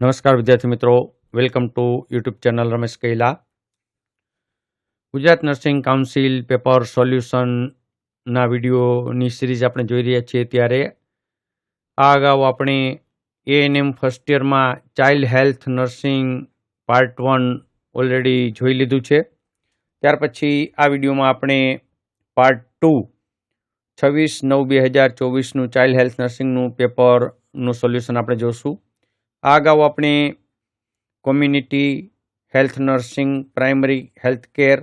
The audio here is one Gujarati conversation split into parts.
નમસ્કાર વિદ્યાર્થી મિત્રો. Welcome to YouTube channel Ramesh Kaila. Gujarat nursing council paper સોલ્યુશનના વિડીયોની સિરીઝ આપણે જોઈ રહ્યા છીએ ત્યારે આ અગાઉ આપણે ANM first યરમાં child health nursing part one already જોઈ લીધું છે. ત્યાર પછી આ વિડીયોમાં આપણે પાર્ટ ટુ છવ્વીસ નવ બે હજાર ચોવીસનું ચાઇલ્ડ હેલ્થ નર્સિંગનું પેપરનું સોલ્યુશન આપણે જોશું. આ અગાઉ આપણે community health nursing primary health care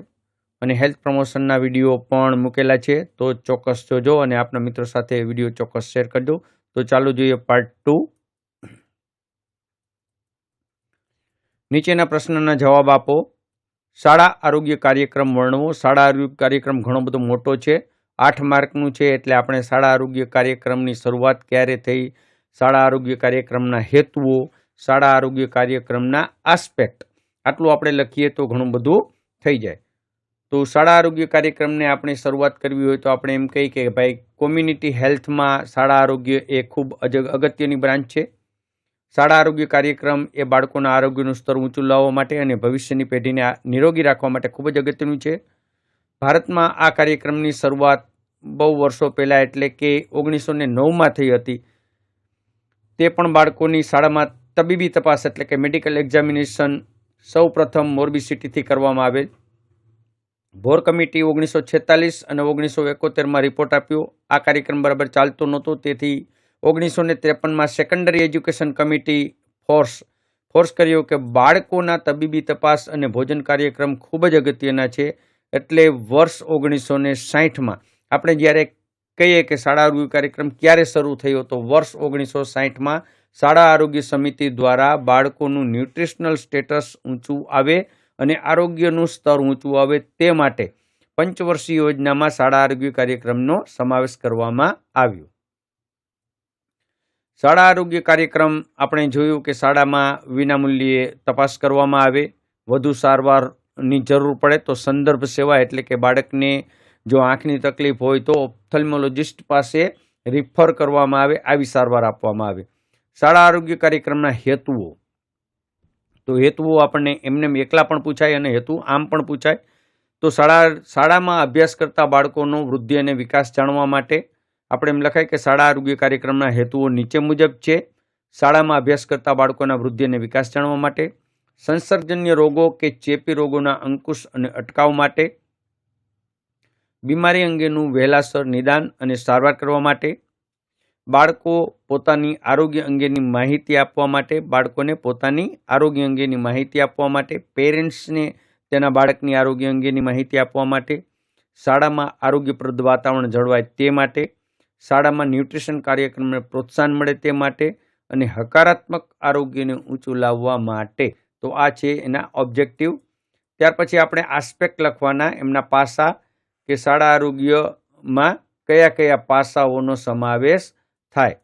અને હેલ્થ પ્રમોશનના વીડિયો પણ મૂકેલા છે. તો ચોક્કસ જોજો અને આપના મિત્રો સાથે વીડિયો ચોક્કસ શેર કરજો. તો ચાલુ જોઈએ પાર્ટ ટુ નીચેના પ્રશ્નના જવાબ આપો. શાળા આરોગ્ય કાર્યક્રમ વર્ણવો. શાળા આરોગ્ય કાર્યક્રમ ઘણો બધો મોટો છે. આઠ માર્કનું છે એટલે આપણે શાળા આરોગ્ય કાર્યક્રમની શરૂઆત ક્યારે થઈ? શાળા આરોગ્ય કાર્યક્રમના હેતુઓ, શાળા આરોગ્ય કાર્યક્રમના આસ્પેક્ટ આટલું આપણે લખીએ તો ઘણું બધું થઈ જાય. તો શાળા આરોગ્ય કાર્યક્રમને આપણે શરૂઆત કરવી હોય તો આપણે એમ કહીએ કે ભાઈ કોમ્યુનિટી હેલ્થમાં શાળા આરોગ્ય એ ખૂબ અગત્યની બ્રાન્ચ છે. શાળા આરોગ્ય કાર્યક્રમ એ બાળકોના આરોગ્યનું સ્તર ઊંચું લાવવા માટે અને ભવિષ્યની પેઢીને નિરોગી રાખવા માટે ખૂબ જ અગત્યનું છે. ભારતમાં આ કાર્યક્રમની શરૂઆત બહુ વર્ષો પહેલાં એટલે કે ઓગણીસો ને નવમાં થઈ હતી. તે પણ બાળકોની શાળામાં તબીબી તપાસ એટલે કે મેડિકલ એક્ઝામિનેશન સૌ પ્રથમ મોરબી સિટીથી કરવામાં આવેલ. ભોર કમિટી ઓગણીસો છેતાલીસ અને ઓગણીસો એકોતેરમાં રિપોર્ટ આપ્યો. આ કાર્યક્રમ બરાબર ચાલતો નહોતો. તેથી ઓગણીસો ને ત્રેપનમાં secondary education committee force force કર્યો કે બાળકોના તબીબી તપાસ અને ભોજન કાર્યક્રમ ખૂબ જ અગત્યના છે. એટલે વર્ષ ઓગણીસો ને સાહીઠમાં આપણે જ્યારે કહીએ કે શાળા આરોગ્ય કાર્યક્રમ ક્યારે શરૂ થયો તો વર્ષ ઓગણીસો સાહીઠમાં શાળા આરોગ્ય સમિતિ દ્વારા બાળકોનું ન્યુટ્રિશનલ સ્ટેટસ ઊંચું આવે અને આરોગ્યનું સ્તર ઊંચું આવે તે માટે પંચવર્ષીય યોજનામાં શાળા આરોગ્ય કાર્યક્રમનો સમાવેશ કરવામાં આવ્યો. શાળા આરોગ્ય કાર્યક્રમ આપણે જોયું કે શાળામાં વિનામૂલ્યે તપાસ કરવામાં આવે, વધુ સારવારની જરૂર પડે તો સંદર્ભ સેવા એટલે કે બાળકને જો આંખની તકલીફ હોય તો ઓપ્થલ્મોલોજિસ્ટ પાસે રિફર કરવામાં આવે, આવી સારવાર આપવામાં આવે. શાળા આરોગ્ય કાર્યક્રમના હેતુઓ. તો હેતુઓ આપણને એમને એકલા પણ પૂછાય અને હેતુ આમ પણ પૂછાય. તો શાળા, શાળામાં અભ્યાસ કરતા બાળકોનો વૃદ્ધિ અને વિકાસ જાણવા માટે આપણે એમ લખાય કે શાળા આરોગ્ય કાર્યક્રમના હેતુઓ નીચે મુજબ છે. શાળામાં અભ્યાસ કરતા બાળકોના વૃદ્ધિ અને વિકાસ જાણવા માટે, સંસર્ગજન્ય રોગો કે ચેપી રોગોના અંકુશ અને અટકાવ માટે બીમારી અંગેનું વહેલાસર નિદાન અને સારવાર કરવા માટે, બાળકો પોતાની આરોગ્ય અંગેની માહિતી આપવા માટે, બાળકોને પોતાની આરોગ્ય અંગેની માહિતી આપવા માટે, પેરેન્ટ્સને તેના બાળકની આરોગ્ય અંગેની માહિતી આપવા માટે, શાળામાં આરોગ્યપ્રદ વાતાવરણ જળવાય તે માટે, શાળામાં ન્યુટ્રિશન કાર્યક્રમને પ્રોત્સાહન મળે તે માટે અને હકારાત્મક આરોગ્યને ઊંચું લાવવા માટે. તો આ છે એના ઓબ્જેક્ટિવ. ત્યાર પછી આપણે આસ્પેક્ટ લખવાના, એમના પાસા કે શાળા આરોગ્યમાં કયા કયા પાસાઓનો સમાવેશ થાય?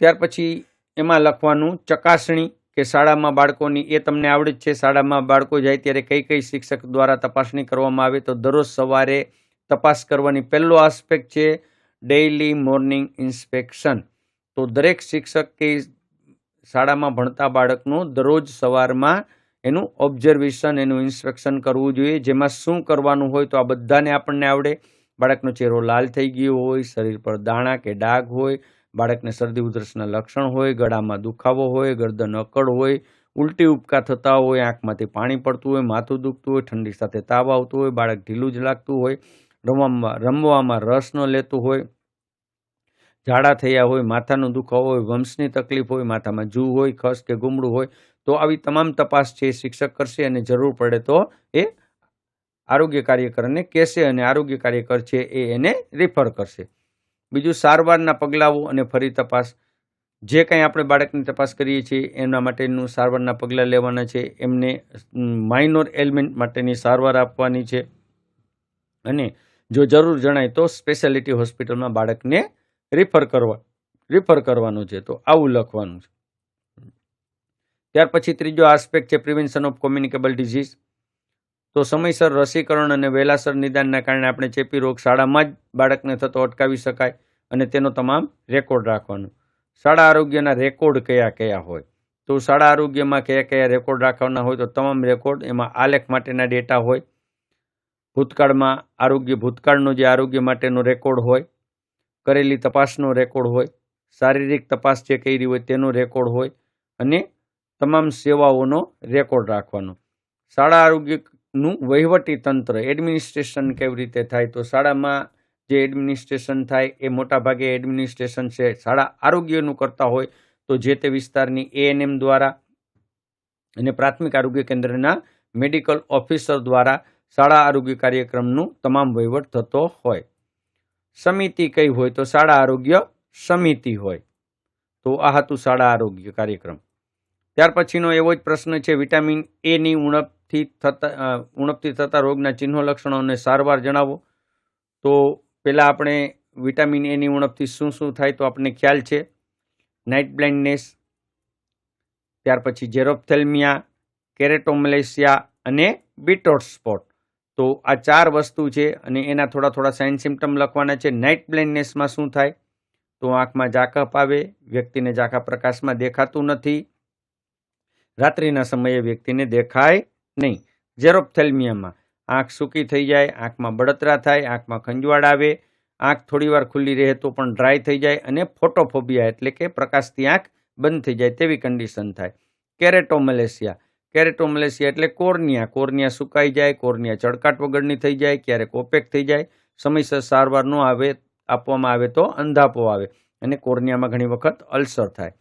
ત્યાર પછી એમાં લખવાનું ચકાસણી કે શાળામાં બાળકોની, એ તમને આવડે છે, શાળામાં બાળકો જાય ત્યારે કઈ કઈ શિક્ષક દ્વારા તપાસણી કરવામાં આવે તો દરરોજ સવારે તપાસ કરવાની પહેલો આસ્પેક્ટ છે ડેઇલી મોર્નિંગ ઇન્સ્પેક્શન તો દરેક શિક્ષક કે શાળામાં ભણતા બાળકનું દરરોજ સવારમાં એનું ઓબ્ઝર્વેશન એનું ઇન્સ્પેક્શન કરવું જોઈએ. જેમાં શું કરવાનું હોય તો આ બધાને આપણને આવડે. બાળકનો ચહેરો લાલ થઈ ગયો હોય, શરીર પર દાણા કે ડાઘ હોય, બાળકને શરદી ઉધરસના લક્ષણ હોય, ગળામાં દુખાવો હોય, ગરદન અકડ હોય, ઉલટી ઉપકા થતા હોય, આંખમાંથી પાણી પડતું હોય, માથું દુખતું હોય, ઠંડી સાથે તાવ આવતું હોય, બાળક ઢીલું જ લાગતું હોય, રમવામાં રમવામાં રસ ન લેતું હોય, ઝાડા થયા હોય, માથાનો દુખાવો હોય, વંશની તકલીફ હોય, માથામાં જૂ હોય, ખસ કે ગુમડું હોય તો આવી તમામ તપાસ છે શિક્ષક કરશે અને જરૂર પડે તો એ આરોગ્ય કાર્યકરને કહેશે અને આરોગ્ય કાર્યકર છે એ એને રિફર કરશે. બીજું સારવારના પગલાઓ અને ફરી તપાસ. જે કંઈ આપણે બાળકની તપાસ કરીએ છીએ એના માટેનું સારવારના પગલાં લેવાના છે. એમને માઇનોર એલિમેન્ટ માટેની સારવાર આપવાની છે. અને જો જરૂર જણાય તો સ્પેશિયાલિટી હોસ્પિટલમાં બાળકને રિફર કરવા રિફર કરવાનું છે. તો આવું લખવાનું છે. ત્યાર પછી ત્રીજો આસ્પેક્ટ છે પ્રિવેન્શન ઓફ કોમ્યુનિકેબલ ડિઝીઝ તો સમયસર રસીકરણ અને વહેલાસર નિદાનના કારણે આપણે ચેપી રોગ શાળામાં જ બાળકને થતો અટકાવી શકાય અને તેનો તમામ રેકોર્ડ રાખવાનો. શાળા આરોગ્યના રેકોર્ડ કયા કયા હોય? તો શાળા આરોગ્યમાં કયા કયા રેકોર્ડ રાખવાના હોય તો તમામ રેકોર્ડ એમાં આલેખ માટેના ડેટા હોય. ભૂતકાળમાં આરોગ્ય, ભૂતકાળનો જે આરોગ્ય માટેનો રેકોર્ડ હોય, કરેલી તપાસનો રેકોર્ડ હોય, શારીરિક તપાસ જે કરી હોય તેનો રેકોર્ડ હોય અને તમામ સેવાઓનો રેકોર્ડ રાખવાનો. શાળા આરોગ્યનું વહીવટી તંત્ર એડમિનિસ્ટ્રેશન કેવી રીતે થાય? તો શાળામાં જે એડમિનિસ્ટ્રેશન થાય એ મોટાભાગે એડમિનિસ્ટ્રેશન છે. શાળા આરોગ્યનું કરતા હોય તો જે તે વિસ્તારની એએનએમ દ્વારા અને પ્રાથમિક આરોગ્ય કેન્દ્રના મેડિકલ ઓફિસર દ્વારા શાળા આરોગ્ય કાર્યક્રમનું તમામ વહીવટ થતો હોય. સમિતિ કઈ હોય? તો શાળા આરોગ્ય સમિતિ હોય. તો આ હતું શાળા આરોગ્ય કાર્યક્રમ. ત્યાર પછીનો એવો જ પ્રશ્ન છે, વિટામિન એની ઉણપથી થતા ઉણપથી થતા રોગના ચિહ્નો લક્ષણો અને સારવાર જણાવો. તો પહેલાં આપણે વિટામિન એની ઉણપથી શું શું થાય તો આપણને ખ્યાલ છે. નાઇટ બ્લાઇન્ડનેસ ત્યાર પછી જેરોપ્થેલ્મિયા કેરેટોમલેશિયા અને બીટોટ સ્પોટ તો આ ચાર વસ્તુ છે અને એના થોડા થોડા સાઇન સિમ્ટમ લખવાના છે. નાઇટ બ્લાઇન્ડનેસમાં શું થાય? તો આંખમાં ઝાકપ આવે વ્યક્તિને ઝાંખા પ્રકાશમાં દેખાતું નથી. રાત્રિના સમયે વ્યક્તિને દેખાય નહીં. જેરોપ્થેલ્મિયામાં આંખ સૂકી થઈ જાય, આંખમાં બળતરા થાય, આંખમાં ખંજવાળ આવે. આંખ થોડીવાર ખુલ્લી રહે તો પણ ડ્રાય થઈ જાય અને ફોટોફોબિયા એટલે કે પ્રકાશથી આંખ બંધ થઈ જાય તેવી કન્ડિશન થાય. કેરેટોમલેશિયા કેરેટોમલેશિયા એટલે કોર્નિયા. કોર્નિયા સુકાઈ જાય, કોર્નિયા ચળકાટ વગરની થઈ જાય, ક્યારેક ઓપેક થઈ જાય. સમયસર સારવાર ન આવે, આપવામાં આવે તો અંધાપો આવે અને કોર્નિયામાં ઘણી વખત અલ્સર થાય.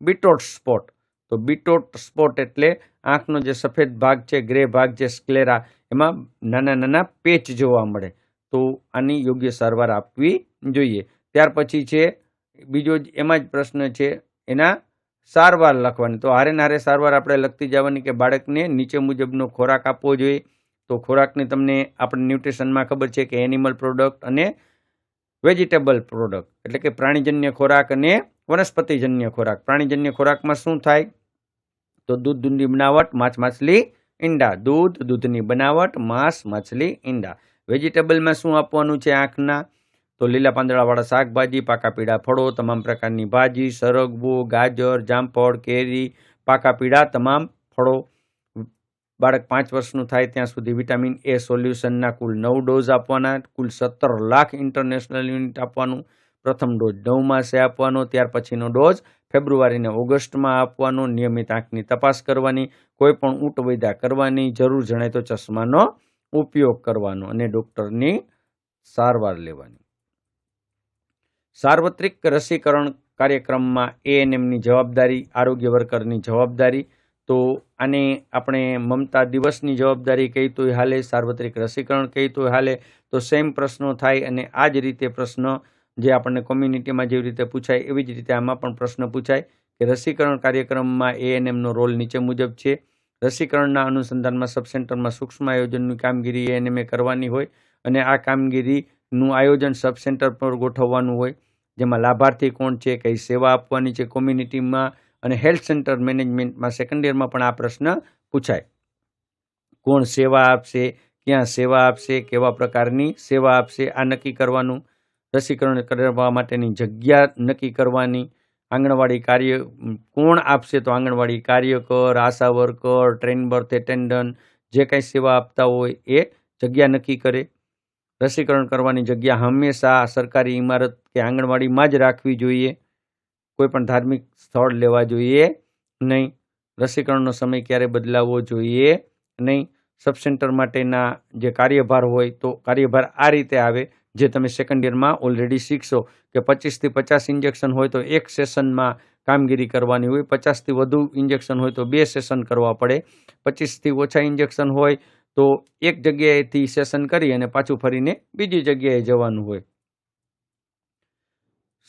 Bitot's spot. તો બીટોટ સ્પોટ એટલે આંખનો જે સફેદ ભાગ છે, ગ્રે ભાગ જે સ્ક્લેરા એમાં નાના નાના પેચ જોવા મળે. તો આની યોગ્ય સારવાર આપવી જોઈએ. ત્યાર પછી છે, બીજો એમાં જ પ્રશ્ન છે, એના સારવાર લખવાની. તો હારે નારે સારવાર આપણે લખતી જવાની કે બાળકને નીચે મુજબનો ખોરાક આપવો જોઈએ. તો ખોરાકની તમને આપણે ન્યુટ્રિશનમાં ખબર છે કે એનિમલ પ્રોડક્ટ અને વેજીટેબલ પ્રોડક્ટ એટલે કે પ્રાણીજન્ય ખોરાક અને વનસ્પતિજન્ય ખોરાક. પ્રાણીજન્ય ખોરાકમાં શું થાય? તો દૂધ દૂધની બનાવટ માછ માછલી, ઈંડા. દૂધ દૂધની બનાવટ, માંસ માછલી, ઈંડા. વેજીટેબલમાં શું આપવાનું છે આંખના? તો લીલા પાંદડાવાળા શાકભાજી, પાકા પીળા ફળો, તમામ પ્રકારની ભાજી સરગવો ગાજર, જામફળ, કેરી, પાકા પીળા, તમામ ફળો. બાળક પાંચ વર્ષનું થાય ત્યાં સુધી વિટામિન એ સોલ્યુશનના કુલ નવ ડોઝ આપવાના, કુલ સત્તર લાખ ઇન્ટરનેશનલ યુનિટ આપવાનું. પ્રથમ ડોઝ નવ માસે આપવાનો, ત્યાર પછીનો ડોઝ ફેબ્રુઆરીને ઓગસ્ટમાં આપવાનો, નિયમિત આંખની તપાસ કરવાની, કોઈ પણ ઊંટ કરવાની, જરૂર જણાય તો ચશ્માનો ઉપયોગ કરવાનો અને ડૉક્ટરની સારવાર લેવાની. સાર્વત્રિક રસીકરણ કાર્યક્રમમાં એએનએમની જવાબદારી, આરોગ્ય વર્કરની જવાબદારી, તો આને આપણે મમતા દિવસની જવાબદારી કહી તો હાલે, સાર્વત્રિક રસીકરણ કહી તો હાલે, તો સેમ પ્રશ્નો થાય અને આ જ રીતે પ્રશ્ન જે આપણને કોમ્યુનિટીમાં જેવી રીતે પૂછાય, એવી જ રીતે આમાં પણ પ્રશ્ન પૂછાય કે રસીકરણ કાર્યક્રમમાં એએનએમનો રોલ નીચે મુજબ છે. રસીકરણના અનુસંધાનમાં સબસેન્ટરમાં સૂક્ષ્મ આયોજનની કામગીરી એએનએમએ કરવાની હોય અને આ કામગીરીનું આયોજન સબસેન્ટર પર ગોઠવવાનું હોય, જેમાં લાભાર્થી કોણ છે, કઈ સેવા આપવાની છે કોમ્યુનિટીમાં અને હેલ્થ સેન્ટર મેનેજમેન્ટમાં સેકન્ડ યરમાં પણ આ પ્રશ્ન પૂછાય. કોણ સેવા આપશે, ક્યાં સેવા આપશે, કેવા પ્રકારની સેવા આપશે, આ નક્કી કરવાનું રસીકરણ કરવા માટેની જગ્યા નક્કી કરવાની. આંગણવાડી કાર્ય કોણ આપશે તો આંગણવાડી કાર્યકર, ASHA worker, train birth attendant, જે કાંઈ સેવા આપતા હોય એ જગ્યા નક્કી કરે. રસીકરણ કરવાની જગ્યા હંમેશા સરકારી ઇમારત કે આંગણવાડીમાં જ રાખવી જોઈએ. કોઈપણ ધાર્મિક સ્થળ લેવા જોઈએ નહીં. રસીકરણનો સમય ક્યારે બદલાવવો જોઈએ નહીં. સબસેન્ટર માટેના જે કાર્યભાર હોય તો કાર્યભાર આ રીતે આવે. જે તમે સેકન્ડ યરમાં ઓલરેડી શીખશો કે પચીસથી પચાસ ઇન્જેક્શન હોય તો એક સેશનમાં કામગીરી કરવાની હોય, પચાસથી વધુ ઇન્જેક્શન હોય તો બે સેશન કરવા પડે. પચીસથી ઓછા ઇન્જેક્શન હોય તો એક જગ્યાએથી સેશન કરી અને પાછું ફરીને બીજી જગ્યાએ જવાનું હોય.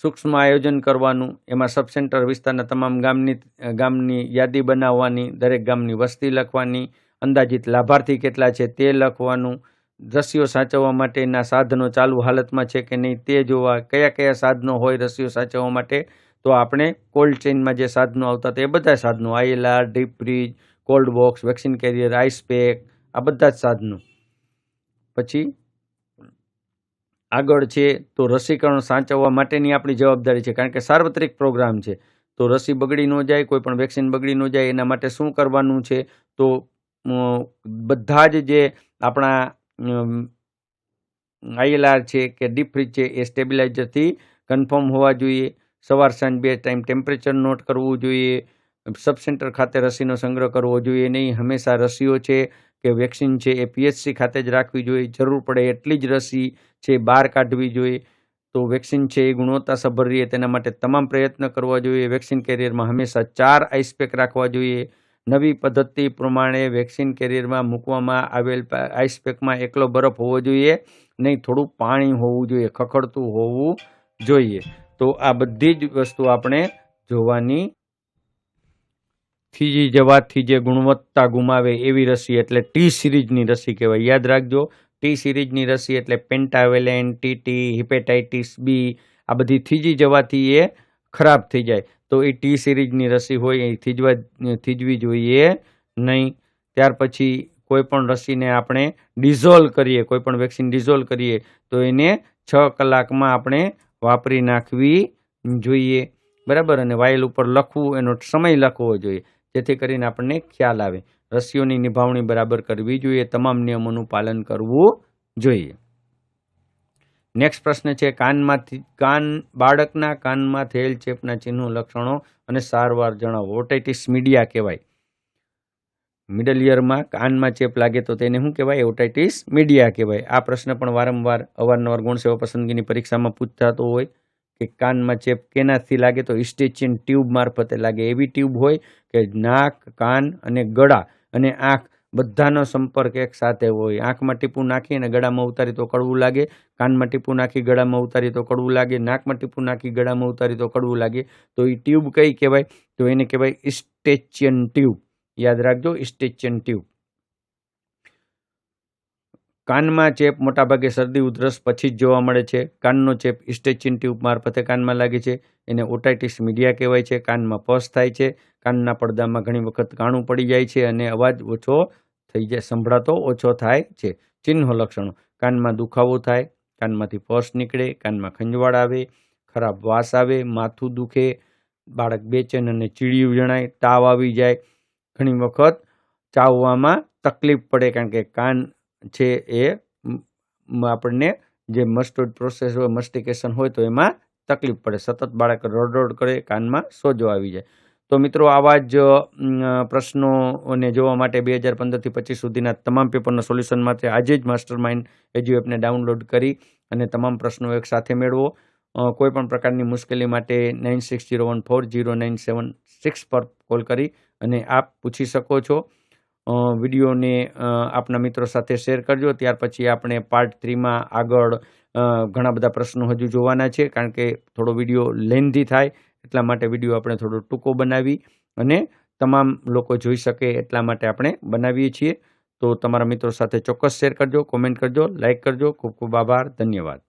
સૂક્ષ્મ આયોજન કરવાનું, એમાં સબ સેન્ટર વિસ્તારના તમામ ગામની ગામની યાદી બનાવવાની, દરેક ગામની વસ્તી લખવાની, અંદાજિત લાભાર્થી કેટલા છે તે લખવાનું રસીઓ સાચવવા માટેના સાધનો ચાલુ હાલતમાં છે કે નહીં તે જોવા કયા કયા સાધનો હોય રસીઓ સાચવવા માટે, તો આપણે કોલ્ડ ચેઇનમાં જે સાધનો આવતા તે બધા સાધનો, ILR, deep fridge, cold box, vaccine carrier, ice pack, આ બધા જ સાધનો. પછી આગળ છે તો રસીકરણ સાચવવા માટેની આપણી જવાબદારી છે, કારણ કે સાર્વત્રિક પ્રોગ્રામ છે. તો રસી બગડી ન જાય, કોઈ પણ વેક્સિન બગડી ન જાય, એના માટે શું કરવાનું છે? તો બધા જ જે આપણા આઈએલઆર છે કે ડીપ ફ્રીજ છે એ સ્ટેબિલાઇઝરથી કન્ફર્મ હોવા જોઈએ. સવાર સાંજ બે ટાઈમ ટેમ્પરેચર નોટ કરવું જોઈએ. સબસેન્ટર ખાતે રસીનો સંગ્રહ કરવો જોઈએ. નહીં, હંમેશા રસીઓ છે કે વેક્સિન છે એ પીએચસી ખાતે જ રાખવી જોઈએ. જરૂર પડે એટલી જ રસી છે બહાર કાઢવી જોઈએ. તો વેક્સિન છે એ ગુણવત્તાસભર રહે, તેના માટે તમામ પ્રયત્ન કરવા જોઈએ. વેક્સિન કેરિયરમાં હંમેશા ચાર આઈસ પેક રાખવા જોઈએ. નવી પદ્ધતિ પ્રમાણે વેક્સિન કેરિયરમાં મૂકવામાં આવેલ આઈસપેકમાં આઈસ પેકમાં એકલો બરફ હોવો જોઈએ. નહીં, થોડું પાણી હોવું જોઈએ, ખખડતું હોવું જોઈએ. તો આ બધી જ વસ્તુ આપણે જોવાની થીજી જવાથી જે ગુણવત્તા ગુમાવે એવી રસી એટલે ટી સિરીઝની રસી કહેવાય. યાદ રાખજો, ટી સિરીઝની રસી એટલે પેન્ટાવેલેન ટીટી હિપેટાઇટિસ બી, આ બધી થીજી જવાથી એ ખરાબ થઈ જાય. તો એ ટી સિરીઝની રસી હોય, એ થીજવા થીજવી જોઈએ નહીં. ત્યાર પછી કોઈપણ રસીને આપણે ડિઝોલ્વ કરીએ કોઈપણ વેક્સિન ડિઝોલ્વ કરીએ, તો એને છ કલાકમાં આપણે વાપરી નાખવી જોઈએ. બરાબર? અને વાયલ ઉપર લખવું, એનો સમય લખવો જોઈએ, જેથી કરીને આપણને ખ્યાલ આવે. રસીઓની નિભાવણી બરાબર કરવી જોઈએ, તમામ નિયમોનું પાલન કરવું જોઈએ. નેક્સ્ટ પ્રશ્ન છે, કાનમાંથી, કાન બાળકના કાનમાં થયેલ ચેપના ચિહ્નો, લક્ષણો અને સારવાર જણાવો. ઓટાઇટિસ મીડિયા કહેવાય. મિડલ યરમાં કાનમાં ચેપ લાગે તો તેને શું કહેવાય? ઓટાઇટિસ મીડિયા કહેવાય. આ પ્રશ્ન પણ વારંવાર, અવારનવાર ગુણ સેવા પસંદગીની પરીક્ષામાં પૂછાતો હોય કે કાનમાં ચેપ કેનાથી લાગે તો ઇસ્ટેચિયન ટ્યુબ મારફતે લાગે. એવી ટ્યુબ હોય કે નાક, કાન અને ગળા અને આંખ બધાનો સંપર્ક એક સાથે હોય. આંખમાં ટીપું નાખી અને ગળામાં ઉતારી તો કડવું લાગે. કાનમાં ટીપું નાખી, ગળામાં ઉતારી તો કડવું લાગે. નાકમાં ટીપું નાખી, ગળામાં ઉતારી તો કડવું લાગે. તો એ ટ્યુબ કઈ કહેવાય? તો એને કહેવાય ઇસ્ટેચિયન ટ્યુબ. યાદ રાખજો ઇસ્ટેચિયન ટ્યુબ. કાનમાં ચેપ મોટાભાગે શરદી, ઉધરસ પછી જ જોવા મળે છે. કાનનો ચેપ ઇસ્ટેચિન ટ્યુબ મારફતે કાનમાં લાગે છે. એને ઓટાઇટિસ મીડિયા કહેવાય છે. કાનમાં પસ થાય છે. કાનના પડદામાં ઘણી વખત કાણું પડી જાય છે અને અવાજ ઓછો થઈ જાય, સંભળાતો ઓછો થાય છે. ચિહ્નો લક્ષણો. કાનમાં દુખાવો થાય, કાનમાંથી પસ નીકળે, કાનમાં ખંજવાળ આવે, ખરાબ વાસ આવે, માથું દુખે, બાળક બેચેન અને ચીડિયું જણાય, તાવ આવી જાય. ઘણી વખત ચાવવામાં તકલીફ પડે કારણ કે કાન છે એ આપણને જે મસ્ટર્ડ પ્રોસેસ હોય, મસ્ટિકેશન હોય તો એમાં તકલીફ પડે. સતત બાળક રડરડ કરે, કાનમાં સોજો આવી જાય. તો મિત્રો, આવા જ પ્રશ્નોને જોવા માટે બે હજાર પંદરથી પચીસ સુધીના તમામ પેપરના સોલ્યુશન માટે આજે જ માસ્ટર માઇન્ડ એજ્યુ એપને ડાઉનલોડ કરી અને તમામ પ્રશ્નો એક સાથે મેળવો. કોઈપણ પ્રકારની મુશ્કેલી માટે nine six zero one four zero nine seven six પર કોલ કરી અને આપ પૂછી શકો છો. વિડીયોને આપના મિત્રો સાથે શેર કરજો. ત્યાર પછી આપણે પાર્ટ થ્રીમાં આગળ ઘણા બધા પ્રશ્નો હજુ જોવાના છે, કારણ કે થોડો વીડિયો લેન્ધી થાય, એટલા માટે વીડિયો આપણે થોડો ટૂંકો બનાવી અને તમામ લોકો જોઈ શકે એટલા માટે આપણે બનાવીએ છીએ. તો તમારા મિત્રો સાથે ચોક્કસ શેર કરજો કોમેન્ટ કરજો લાઇક કરજો. ખૂબ ખૂબ આભાર, ધન્યવાદ.